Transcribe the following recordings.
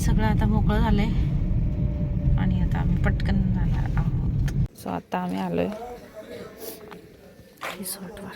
सगळं आता मोकळं झालंय. आणि आता आम्ही पटकन जाणार आहोत. सो आता आम्ही आलोय. रिसॉर्टवर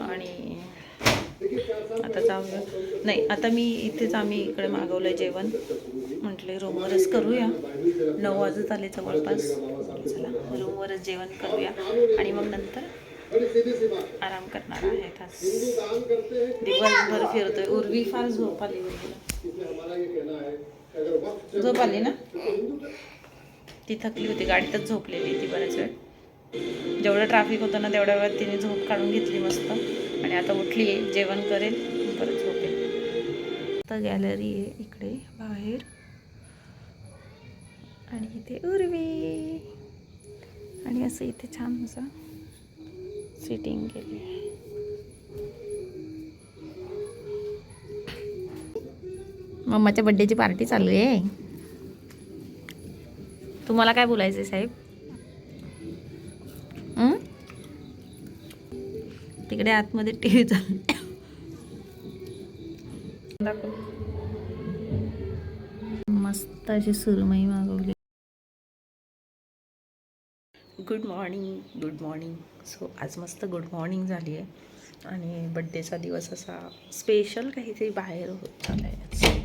आणि आता जाऊया. नाही आता मी इथेच आम्ही इकडे मागवलंय जेवण. म्हटले रूमवरच करूया. नऊ वाजत आले जवळपास. चला रूमवरच जेवण करूया. आणि मग नंतर आराम करणार आहे. तास दिवसभर फिरतोय. उर्वी फार झोप आली झोप आली ना? ती थकली होती. गाडीतच झोपलेली ती बऱ्याच वेळ. जेवढं ट्रॅफिक होतं ना तेवढ्या वेळात तिने झोप काढून घेतली मस्त. आणि आता उठली आहे जेवण करेल परत झोपेल. आता गॅलरी आहे इकडे बाहेर. आणि इथे उर्वी. आणि असं इथे छान असं सिटिंग केली आहे. मम्माच्या बड्डेची पार्टी चालू आहे. तुम्हाला काय बोलायचं आहे साहेब? तिकडे आतमध्ये टी व्ही चालू दाखव. मस्त अशी सुरमई मागवली. Good morning good morning so आज मस्त गुड मॉर्निंग झाली आहे. आणि बड्डेचा दिवस असा स्पेशल काहीतरी बाहेर होत चालला आहे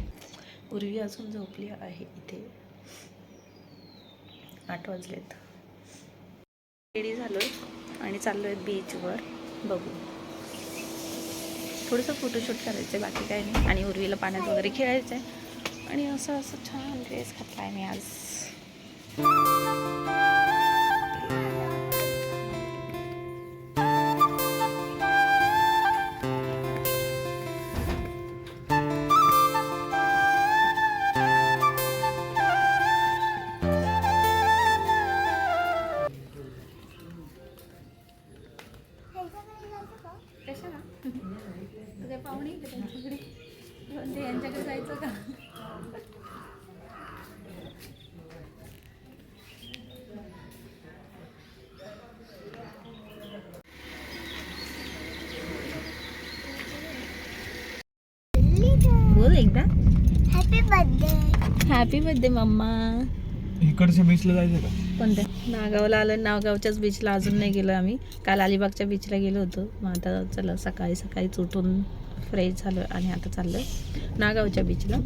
पूर्वी अजून झोपली आहे इथे. आठ वाजलेत. रेडी झालो आहे आणि चाललो आहे बीचवर बघू. थोडंसं फोटोशूट करायचं आहे बाकी काही नाही. आणि उर्वीला पाण्यात वगैरे खेळायचं आहे आणि असं असं छान ड्रेस घातला आहे मी आज. तुझ्या पाहुणे का त्यांच्याकडे. ते यांच्याकडे जायचं का? बोल एकदा. Happy birthday happy birthday mamma. इकडच्या बीचला जायचं का? कोणत्या नागावला आलं नागावच्याच बीचला अजून नाही गेलो आम्ही. काल अलिबागच्या बीचला गेलो होतो. मग आता चला सकाळी सकाळीच उठून फ्रेश झालो आणि आता चाललो नागावच्या बीचला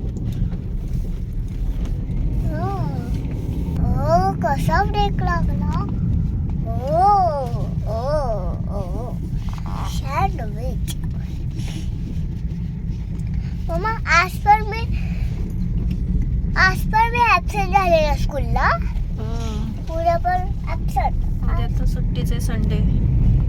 ओ कसा ब्रेक लागला? ओ ओ ओ सँडविच मम्मा आज पर मी आज पर मी ॲबसेंट झालेला स्कूलला उद्या पण ॲबसेंट उद्या तर सुट्टीचे संडे.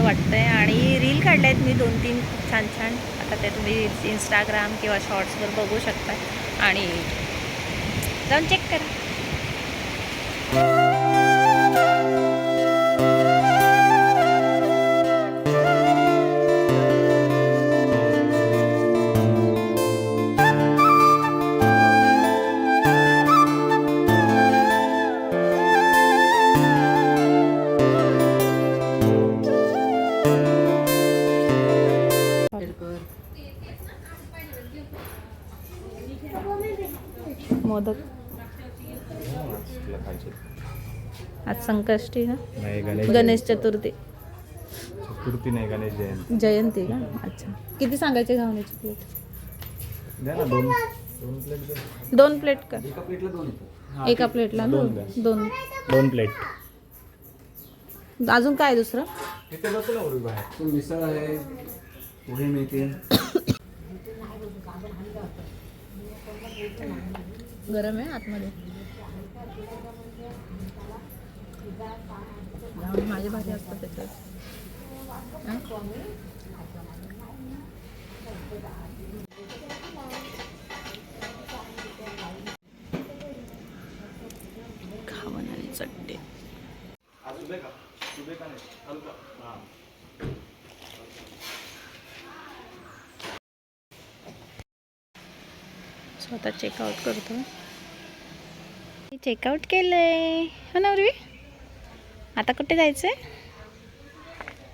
असं वाटतं आहे आणि रील काढल्या आहेत मी दोन तीन छान छान. आता ते तुम्ही इंस्टाग्राम किंवा शॉर्ट्सवर बघू शकता. आणि जाऊन चेक करा. संकष्टी ना नाही गणेश गणेश चतुर्थी. चतुर्थी नाही गणेश जयंती. जयंती का? अच्छा. किती सांगायचे घावण्याची प्लेट द्या ना दोन दोन प्लेट द्या. दोन प्लेट का? एका प्लेटला दोन येतात. एका प्लेटला दोन दोन द्या. दोन. दोन प्लेट अजून काय दुसरं? तिथे मिसळ आहे मिळते गरम आहे आतमध्ये जाऊन माझे भारी असतात त्याच्यात. आणि चट्टे स्वतः चेकआउट करतो चेकआउट केलंय. हो ना उर्वी? आता कुठे जायचंय?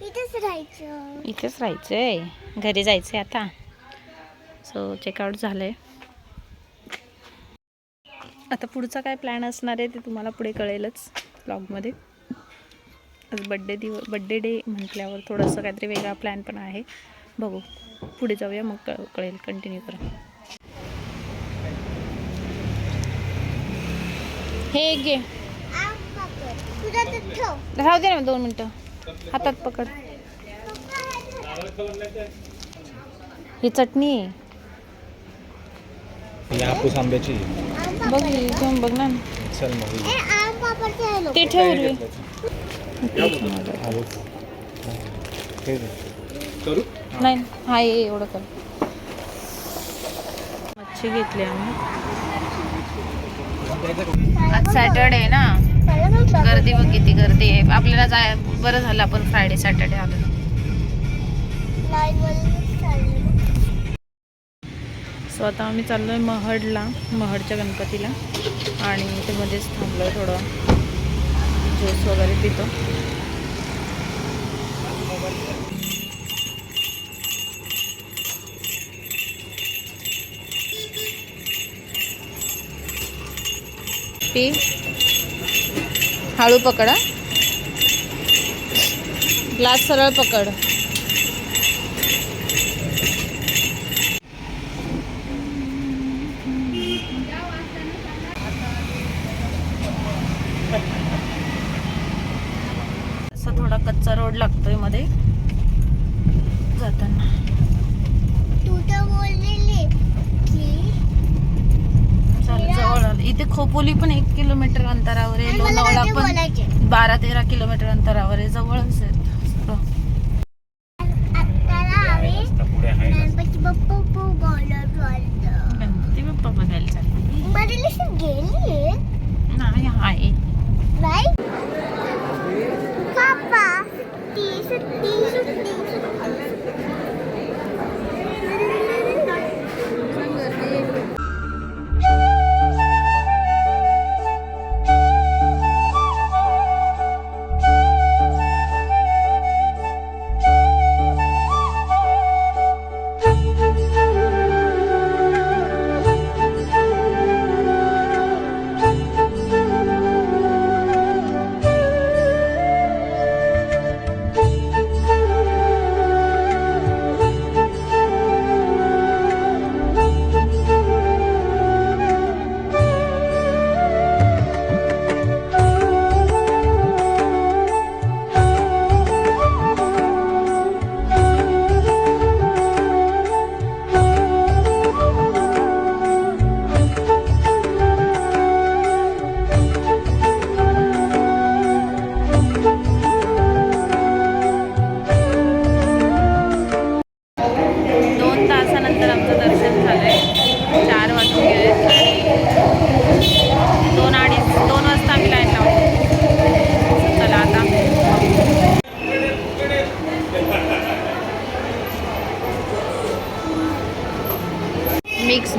इथेच राहायचं. इथेच राहायचंय? घरी जायचंय आता? सो चेकआउट झालंय. आता पुढचा काय प्लॅन असणार आहे ते तुम्हाला पुढे कळेलच ब्लॉगमध्ये आज बड्डे दिव बड्डे डे म्हटल्यावर थोडंसं काहीतरी वेगळा प्लॅन पण आहे. बघू. पुढे जाऊया मग कळ कळेल. कंटिन्यू करा. हे घे आम पापड तुझा तर ठेव राहू दे ना दोन मिनटं. हातात पकड. ही चटणी आहे. ही हापूस आंब्याची बघ ही घेऊन बघ ना. चल मग ही. ते ठेव नाही हा ये एवढं कर. मच्छी घेतली आम्ही. आज सॅटरडे आहे ना. गर्दी बघ किती गर्दी आहे. आपल्याला जाय बरं झालं आपण फ्रायडे सॅटरडे आलो. सो आता आम्ही चाललोय महडला महडच्या गणपतीला. आणि ते मध्येच थांबलोय थोडं. ज्यूस वगैरे पितो. पी. हळू पकडा. ग्लास सरळ पकड.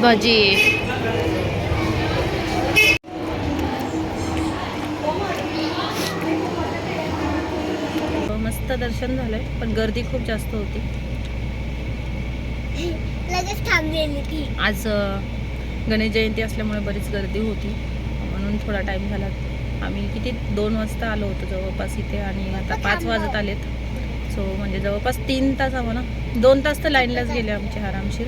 भजी. मस्त दर्शन झालंय पण गर्दी खूप जास्त होती. लगेच थांबलेली ती. आज गणेश जयंती असल्यामुळे बरीच गर्दी होती. म्हणून थोडा टाईम झाला. आम्ही किती दोन वाजता आलो होतो जवळपास इथे आणि आता पाच वाजत आलेत. सो म्हणजे जवळपास तीन तास आम्हाला दोन तास तर लाईनलाच गेले आमचे आरामशीर.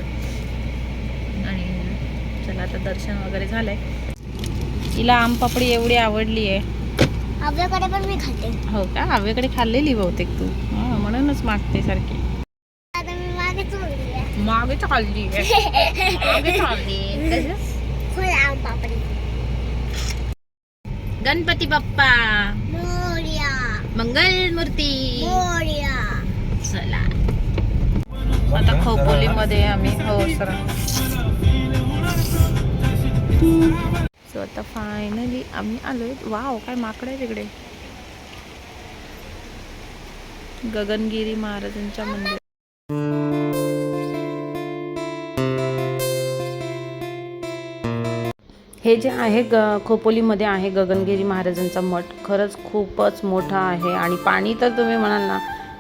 चला आता दर्शन वगैरे झालंय. तिला आम पापडी एवढी आवडली आहे. आपल्याकडे पण मी खाते. हो का? हवेकडे खाल्लेली बहुतेक तू. हा म्हणूनच मागते सारखी. मागे पापडी. गणपती बाप्पा. मोर्या. मंगल मूर्ती. मोर्या. चला. आता खोपोलीमध्ये आम्ही हो सर. सो आता फायनली आम्ही आलोय. वाव काय माकड आहे तिकडे गगनगिरी महाराजांच्या मंदिर. हे जे आहे ग खोपोलीमध्ये आहे गगनगिरी महाराजांचा मठ खरंच खूपच मोठा आहे. आणि पाणी तर तुम्ही म्हणाल ना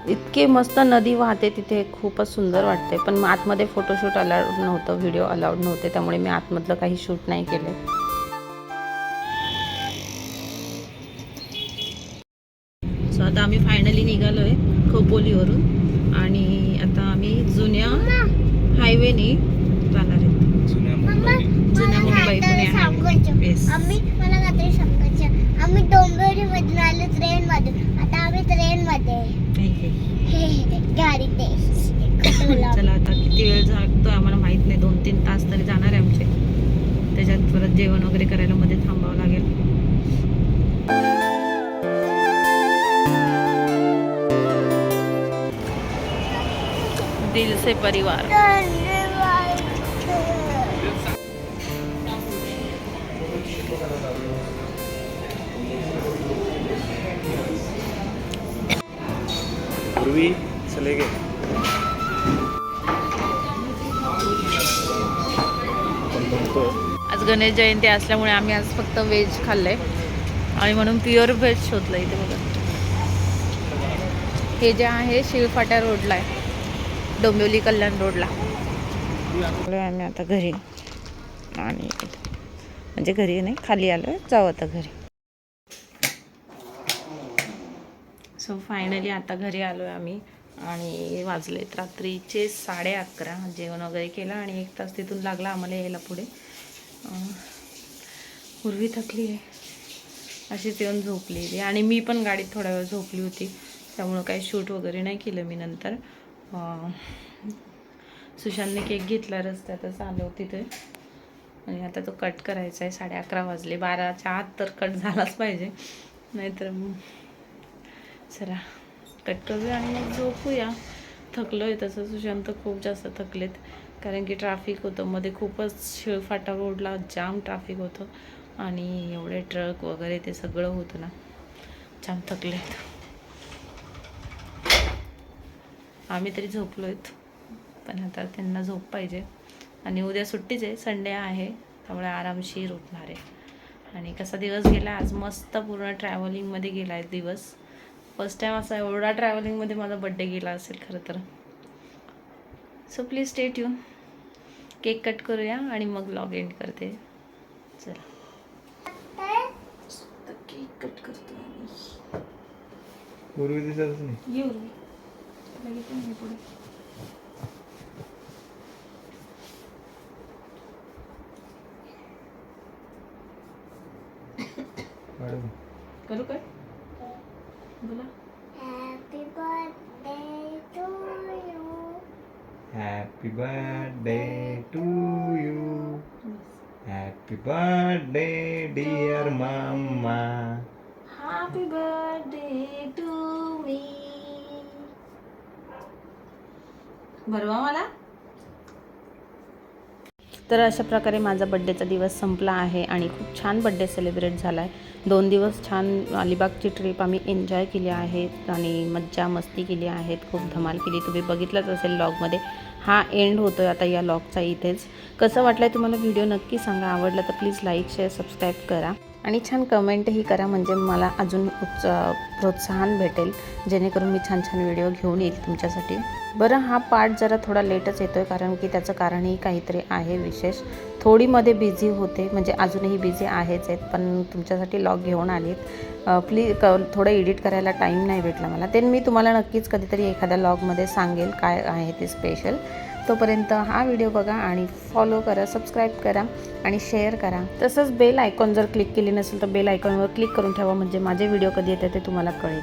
इतके मस्त नदी वाहते तिथे खूपच सुंदर वाटते. पण आतमध्ये फोटोशूट अलाउड नव्हतं व्हिडिओ अलाउड नव्हते त्यामुळे मी आतमधलं काही शूट नाही केले. सो आता आम्ही फायनली निघालोय खोपोलीवरून आणि आता आम्ही जुन्या हायवेने जाणार आहे. जुन्या मुंबई, पुणे सांगायचं Yes. आम्ही मला काहीतरी सांगायचं आम्ही डोंबिवली मधून आलो ट्रेन मधून आता आम्ही ट्रेन मध्ये गाडी ते चला आता किती वेळ लागतोय आम्हाला माहीत नाही. दोन तीन तास तरी जाणार आहे आमचे. त्याच्यात परत जेवण वगैरे करायला मध्ये थांबावं लागेल. दिल से परिवार. पूर्वी चले गए। आज गणेश जयंती असल्यामुळे आम्ही आज फक्त व्हेज खाल्लंय. आणि म्हणून प्युअर व्हेज शोधलं इथे बघा. हे जे आहे शिळफाट्या रोडला आहे. डोंबिवली कल्याण रोडला. आम्ही आता घरी. आणि म्हणजे घरी नाही खाली आलो जाऊ आता घरी. सो फायनली आता घरी आलो आहे आम्ही आणि वाजलेत रात्रीचे साडे अकरा. जेवण वगैरे केलं आणि एक तास तिथून लागला आम्हाला यायला पुढे. पूर्वी थकली आहे. अशीच येऊन झोपलेली. आणि मी पण गाडीत थोडा वेळ झोपली होती. त्यामुळं काही शूट वगैरे नाही केलं मी नंतर. सुशांतने केक घेतला रस्त्यातच आलो तिथे. आणि आता तो कट करायचा आहे साडे अकरा वाजले. बाराच्या आत तर कट झालाच पाहिजे. नाहीतर चला कट करूया आणि मग झोपूया. थकलो आहे तसं सुशांत खूप जास्त थकलेत. कारण की ट्रॅफिक होतं. मध्ये खूपच शिळफाटा रोडला जाम ट्रॅफिक होतं. आणि एवढे ट्रक वगैरे ते सगळं होतं ना. जाम थकलेत. आम्ही तरी झोपलो आहेत पण आता त्यांना झोप पाहिजे. आणि उद्या सुट्टीच आहे. संडे आहे. त्यामुळे आरामशीर उठणार आहे. आणि कसा दिवस गेला? आज मस्त पूर्ण ट्रॅव्हलिंगमध्ये गेला आहे दिवस. फर्स्ट टाईम असा एवढा ट्रॅव्हलिंगमध्ये माझा बड्डे गेला असेल खरं तर. सो प्लीज स्टेट येऊन केक कट करूया आणि मग लॉग एंड करते. चला. केक कट करतो येऊ पुढे. करू काय? बोला. Happy birthday to you happy birthday to you happy birthday dear मामा हॅपी बर्थडे टू मी बरोबर मला तर अशा प्रकारे माझा बड्डेचा दिवस संपला आहे आणि खूप छान बड्डे सेलिब्रेट झाला आहे. दोन दिवस छान अलिबागची ट्रिप आम्ही एन्जॉय केली आहे आणि मज्जा मस्ती केली आहेत खूप धमाल केली. तुम्ही बघितलंच असेल लॉगमध्ये हा एंड होतो आहे आता या लॉगचा इथेच. कसं वाटलं आहे तुम्हाला व्हिडिओ नक्की सांगा. आवडला तर प्लीज लाईक शेअर सबस्क्राईब करा. आणि छान कमेंटही करा म्हणजे मला अजून उच्च प्रोत्साहन भेटेल जेणेकरून मी छान छान व्हिडिओ घेऊन येईल तुमच्यासाठी. बरं हा पार्ट जरा थोडा लेटच येतो आहे कारण की त्याचं कारणही काहीतरी आहे विशेष. थोडीमध्ये बिझी होते म्हणजे अजूनही बिझी आहेच आहेत पण तुमच्यासाठी लॉग घेऊन आलीत. प्लीज क थोडं एडिट करायला टाईम नाही भेटला मला. ते मी तुम्हाला नक्कीच कधीतरी एखाद्या लॉगमध्ये सांगेल काय आहे ते स्पेशल. तोपर्यंत हा व्हिडिओ बघा आणि फॉलो करा सबस्क्राईब करा आणि शेअर करा. तसंच बेल आयकॉन जर क्लिक केली नसेल तर बेल आयकॉनवर क्लिक करून ठेवा म्हणजे माझे व्हिडिओ कधी येतात ते तुम्हाला कळेल.